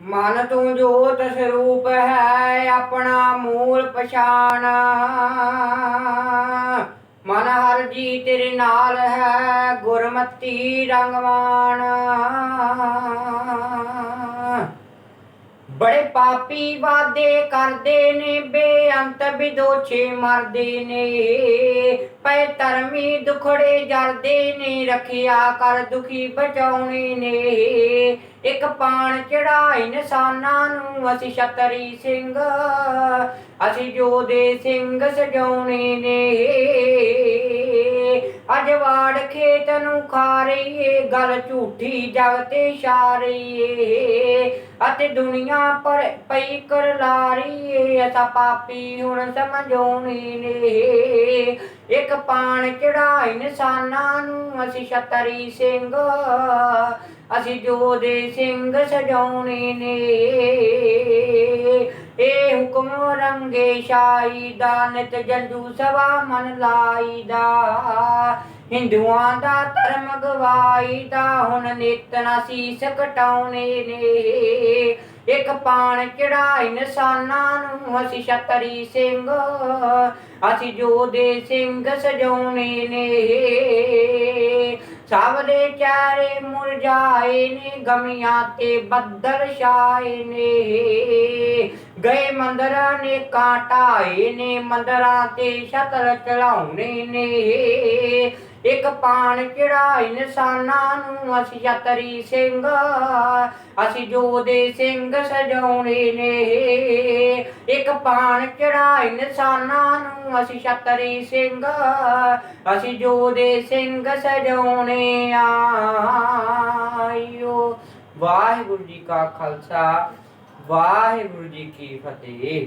ਮਨ ਤੂੰ ਜੋਤ ਸਰੂਪ ਹੈ, ਆਪਣਾ ਮੂਲ ਪਛਾਣ। ਮਨ ਹਰ ਜੀ ਤੇਰੇ ਨਾਲ ਹੈ, ਗੁਰਮਤੀ ਰੰਗਵਾਨ। ਬੜੇ ਪਾਪੀ ਵਾਦੇ ਕਰਦੇ ਨੇ, ਬੇਅੰਤ ਵਿਦੋਛੇ ਮਰਦੇ ਨੇ। ਪੈ ਧਰਮੀ ਦੁਖੜੇ ਜਰਦੇ ਨੇ, ਰੱਖਿਆ ਕਰ ਦੁਖੀ ਬਚਾਉਣੇ ਨੇ। ਇੱਕ ਪਾਣ ਚੜਾ ਇਨਸਾਨਾਂ ਨੂੰ, ਅਸੀਂ ਛਤਰੀ ਸਿੰਘ, ਅਸੀਂ ਜੋਦੇ ਸਿੰਘ ਸਜਾਉਣੇ ਨੇ। ਵਾੜ ਖੇਤ ਨੂੰ ਖਾ ਰਹੀ ਏ ਗੱਲ ਝੂਠੀ ਜਗ ਤੇ ਛਾਰੀ ਏ ਅਤੇ ਦੁਨੀਆ ਪਰ ਪਈ ਕਰ ਲਾਰੀ ਏ ਅਸਾਂ ਪਾਪੀ ਹੁਣ ਸਮਝਾਉਣੀ ਨੇ। ਇੱਕ ਪਾਣ ਚੜਾ ਇਨਸਾਨਾਂ ਨੂੰ, ਅਸੀਂ ਛਤਰੀ ਸਿੰਘ, ਅਸੀਂ ਜੋਦੇ ਸਿੰਘ ਸਜਾਉਣੇ ਨੇ। ਹੁਕਮ ਰੰਗੇ ਸ਼ਾਹੀ ਦਾ, ਨਿਤ ਜੰਦੂ ਸਵਾ ਮਨ ਲਾਈ ਦਾ ਹਿੰਦੂਆਂ ਦਾ ਧਰਮ ਗਵਾਈ ਦਾ ਹੁਣ ਨਿਤ ਨਾ ਸੀਸ ਕਟਾਉਣੇ ਨੇ। ਇੱਕ ਪਾਣ ਚੜਾਈ ਨਿਸ਼ਾਨਾਂ ਨੂੰ, ਅਸੀਂ ਛਤਰੀ ਸਿੰਘ, ਅਸੀਂ ਜੋਦੇ ਸਿੰਘ ਸਜਾਉਣੇ ਨੇ। ਸਭ ਦੇ ਚਾਰੇ ਮੁਰਝਾਏ ਨੇ, ਗਮੀਆਂ ਤੇ ਬੱਦਲ ਛਾਏ ਨੇ। ਗਏ ਮੰਦਰਾਂ ਨੇ ਕਾਟਾਏ ਨੇ, ਮੰਦਰਾਂ ਤੇ ਛਤਰ ਚੜਾਉਣੇ ਨੇ। ਇੱਕ ਪਾਣ ਚੜਾ ਇਨਸਾਨਾਂ ਨੂੰ ਅਸੀਂ ਛਤਰੀ ਸਿੰਘ, ਅਸੀਂ ਜੋਦੇ ਸਿੰਘ ਸਜਾਉਣੇ ਨੇ। ਇੱਕ ਪਾਣ ਚੜਾਈ ਨਿਸ਼ਾਨਾਂ ਨੂੰ ਅਸੀਂ ਛਤਰੀ ਸਿੰਘ, ਅਸੀਂ ਜੋਦੇ ਸਿੰਘ ਸਜਾਉਣੇ ਆਇਓ ਵਾਹਿਗੁਰੂ ਜੀ ਕਾ ਖਾਲਸਾ, ਵਾਹਿਗੁਰੂ ਜੀ ਕੀ ਫਤਿਹ।